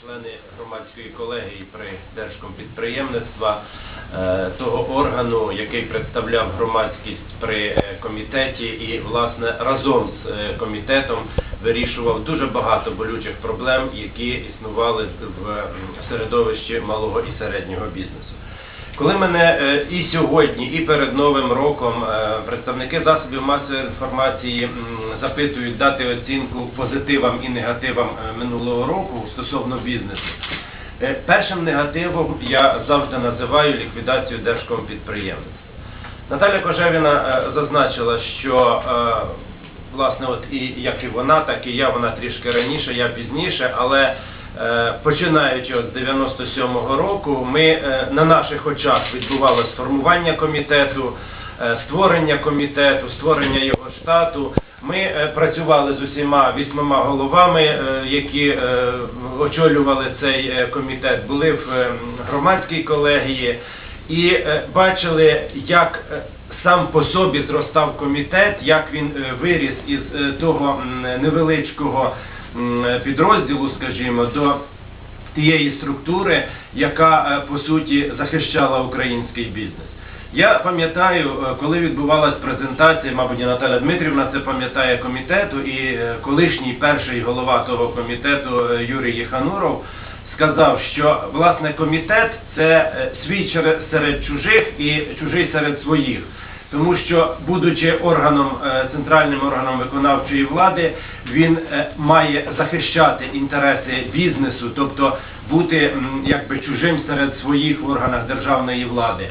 члени громадської колегії при Держкомпідприємництва, е, того органу, який представляв громадськість при е, комітеті і, власне, разом з е, комітетом вирішував дуже багато болючих проблем, які існували в середовищі малого і середнього бізнесу. Коли мене е, і сьогодні, і перед Новим роком е, представники засобів масової інформації запитують дати оцінку позитивам і негативам е, минулого року стосовно бізнесу, першим негативом я завжди називаю ліквідацію держкомпідприємництва. Наталя Кожевіна зазначила, що власне, от і як і вона, так і я, вона трішки раніше, я пізніше, але починаючи з 97-го року, ми е, на наших очах відбувалося формування комітету, е, створення комітету, створення його штату. Ми е, працювали з усіма вісьмома головами, е, які е, очолювали цей е, комітет, були в е, громадській колегії і е, бачили, як е, сам по собі зростав комітет, як він е, виріс із е, того невеличкого підрозділу, скажімо, до тієї структури, яка е, по суті захищала український бізнес. Я пам'ятаю, е, коли відбувалась презентація, мабуть, Наталя Дмитрівна це пам'ятає комітету, і е, колишній перший голова того комітету Юрій Єхануров сказав, що власне комітет це свій серед чужих і чужий серед своїх. Тому що, будучи органом е, центральним органом виконавчої влади, він е, має захищати інтереси бізнесу, тобто бути якби чужим серед своїх в органах державної влади.